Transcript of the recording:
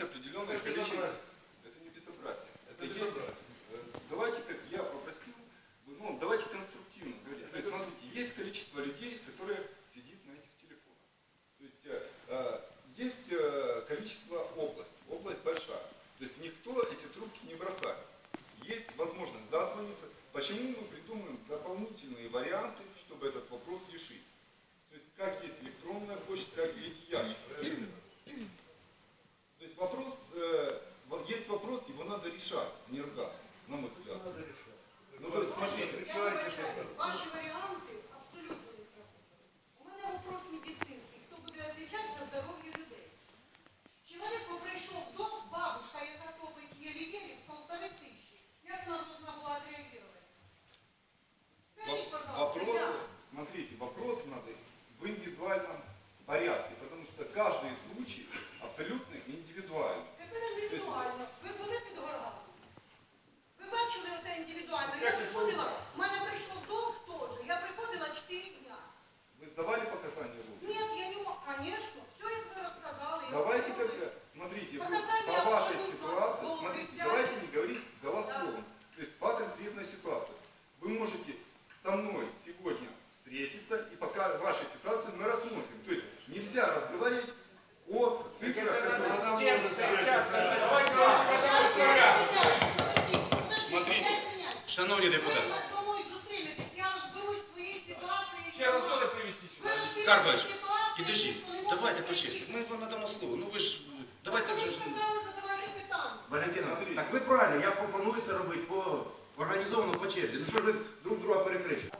определенное Это количество. безобразие. Это не безобразие. Это Это есть. э, Давайте, как я попросил, ну, давайте конструктивно говорить. То есть, смотрите, есть количество людей, которые сидит на этих телефонах. То есть, э, э, есть э, количество областей. Область большая. То есть, никто эти трубки не бросает. Есть возможность дозвониться. Почему мы придумаем дополнительные варианты, чтобы этот вопрос решить? То есть, как есть электронная почта, так и эти ящики. То есть вопрос, э, вот есть вопрос, его надо решать, а не ругаться, на мой взгляд. Ну, то есть, смотрите, Я вибачаюсь, ваші варіанти абсолютно не страхують. У мене вопрос медицинський. Хто буде відповідати за здоров'я людей? Чоловік прийшов до бабушка, яка топить єлі-єлі, полтори тисячі. Як вона должна була відреагувати? Скажіть, Во- пожалуйста, Вопрос, як? смотрите, вопрос надо в индивидуальном порядке, потому что каждый случай абсолютно индивидуальный. мной сегодня встретиться, и пока вашу ситуацию мы рассмотрим. То есть нельзя разговаривать о цифрах, которые... Смотрите, Шановні депутати, Ви зі мною зустрінетесь, я розберусь в своїй ситуації. Ще раз доля привести Ви сюди. розберете Карпович, ситуацію, підождіть, ніхто не може давайте по прийти. черзі. Ми вам надамо слово. Ну ви ж давайте Ви вже. ж сказали, задавайте питання. Валентина, так ви правильно, я пропоную це робити по організовано по черзі. Ну що ж ви друг друга перекричуєте?